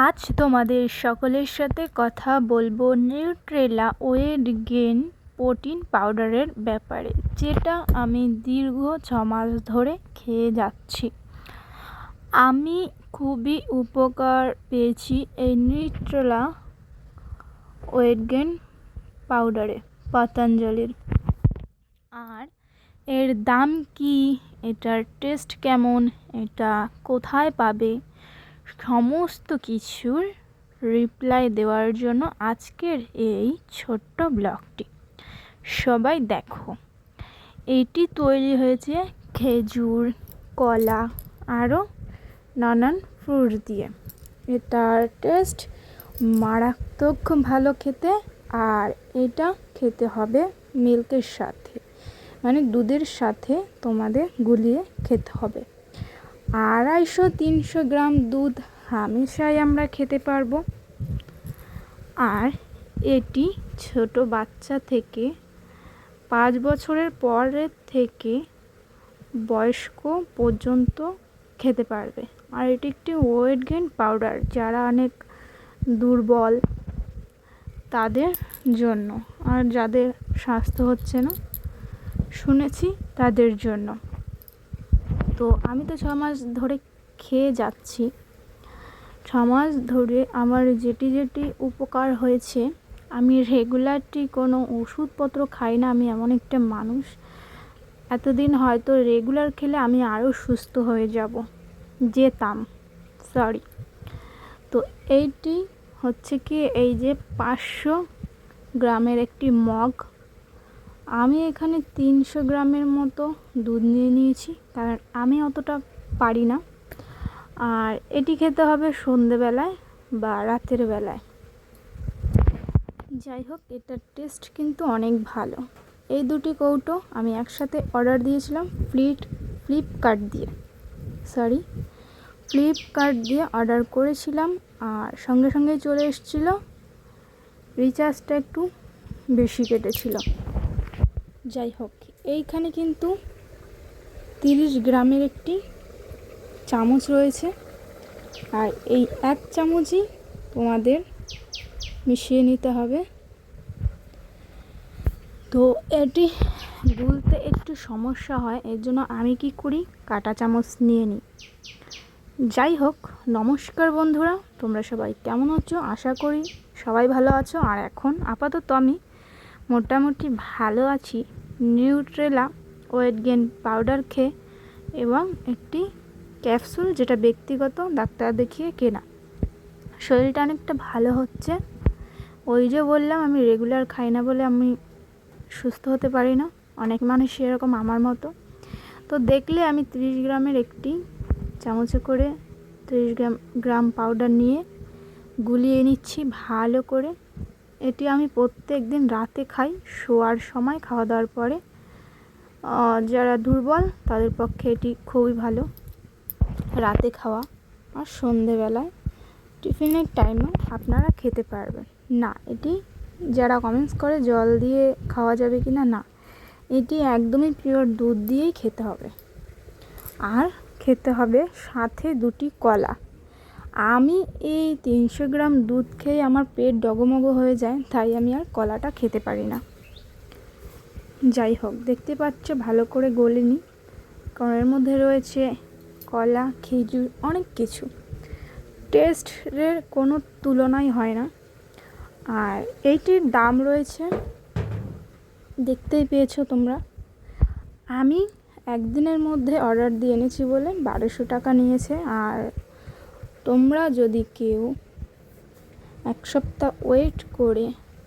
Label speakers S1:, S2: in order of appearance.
S1: আজ তোমাদের সকলের সাথে কথা বলব নিউট্রেলা ওয়েট গেন প্রোটিন পাউডারের ব্যাপারে, যেটা আমি দীর্ঘ ছ মাস ধরে খেয়ে যাচ্ছি। আমি খুবই উপকার পেয়েছি এই নিউট্রেলা ওয়েট গেন পাউডারে পতঞ্জলির। আর এর দাম কি? এটার টেস্ট কেমন? এটা কোথায় পাবে? সমস্ত কিছুর রিপ্লাই দেওয়ার জন্য আজকের এই ছোট্ট ব্লগটি। সবাই দেখো, এটি তৈরি হয়েছে খেজুর, কলা, আরও নানান ফ্রুট দিয়ে। এটার টেস্ট মারাত্মক ভালো খেতে আর এটা খেতে হবে মিল্কের সাথে মানে দুধের সাথে তোমাদের গুলিয়ে খেতে হবে। আড়াইশো, তিনশো গ্রাম দুধ হামেশাই আমরা খেতে পারব। আর এটি ছোট বাচ্চা থেকে পাঁচ বছরের পরের থেকে বয়স্ক পর্যন্ত খেতে পারবে। আর এটি একটি ওয়েট গেন পাউডার, যারা অনেক দুর্বল তাদের জন্য। আর যাদের স্বাস্থ্য হচ্ছে না, শুনেছি তাদের জন্য। তো আমি তো ছ মাস ধরে খেয়ে যাচ্ছি। ছ মাস ধরে আমার যেটি যেটি উপকার হয়েছে, আমি রেগুলারটি কোনো ওষুধপত্র খাই না, আমি এমন একটা মানুষ। এতদিন হয়তো রেগুলার খেলে আমি আরও সুস্থ হয়ে যাব। যেতাম সরি তো এইটি হচ্ছে কি, এই যে পাঁচশো গ্রামের একটি মগ আমি এখানে তিনশো গ্রামের মতো দুধ নিয়ে নিয়েছি, কারণ আমি অতটা পারি না। আর এটি খেতে হবে সন্ধেবেলায় বা রাতের বেলায়। যাই হোক, এটার টেস্ট কিন্তু অনেক ভালো। এই দুটি কৌটো আমি একসাথে অর্ডার দিয়েছিলাম ফ্লিট, ফ্লিপকার্ট দিয়ে। সরি, ফ্লিপকার্ট দিয়ে অর্ডার করেছিলাম আর সঙ্গে সঙ্গেই চলে এসেছিল, রিচার্জটা একটু বেশি কেটেছিল। যাই হোক, এইখানে কিন্তু তিরিশ গ্রামের একটি চামচ রয়েছে। আর এই এক চামচই তোমাদের মিশিয়ে নিতে হবে। তো এটি গুলতে একটু সমস্যা হয়, এর জন্য আমি কি করি? কাটা চামচ নিয়ে নিই। যাই হোক, নমস্কার বন্ধুরা, তোমরা সবাই কেমন আছো? আশা করি সবাই ভালো আছো। আর এখন আপাতত আমি মোটামুটি ভালো আছি। নিউট্রেলা ওয়েট গেন পাউডার খেয়ে এবং একটি ক্যাপসুল যেটা ব্যক্তিগত ডাক্তার দেখিয়ে কেনা। শরীরটা অনেকটা ভালো হচ্ছে। ওই যে বললাম, আমি রেগুলার খাই না বলে আমি সুস্থ হতে পারি না। অনেক মানুষ এরকম আমার মতো। তো দেখলে আমি ত্রিশ গ্রামের একটি চামচে করে ত্রিশ গ্রাম গ্রাম পাউডার নিয়ে গুলিয়ে নিচ্ছি, ভালো করে। এটি আমি প্রত্যেক দিন রাতে খাই, শোয়ার সময় খাওয়া দাওয়ার পরে যারা দুর্বল, তাদের পক্ষে এটি খুবই ভালো। রাতে খাওয়া আর সন্ধেবেলায় টিফিনের টাইমে আপনারা খেতে পারবেন। না, এটি যারা কমেন্টস করে জল দিয়ে খাওয়া যাবে কি না। না এটি একদমই পিওর দুধ দিয়েই খেতে হবে। আর খেতে হবে সাথে দুটি কলা। আমি এই তিনশো গ্রাম দুধ খেয়ে আমার পেট ডগমগ হয়ে যায়, তাই আমি আর কলাটা খেতে পারি না। যাই হোক, দেখতে পাচ্ছ ভালো করে গলিনি। এর মধ্যে রয়েছে কলা, খেজুর, অনেক কিছু। টেস্টের কোনো তুলনাই হয় না। আর এইটির দাম রয়েছে, দেখতেই পেয়েছ তোমরা। আমি একদিনের মধ্যে অর্ডার দিয়ে এনেছি বলে বারোশো টাকা নিয়েছে, আর তোমরা যদি কেউ এক সপ্তাহ ওয়েট করে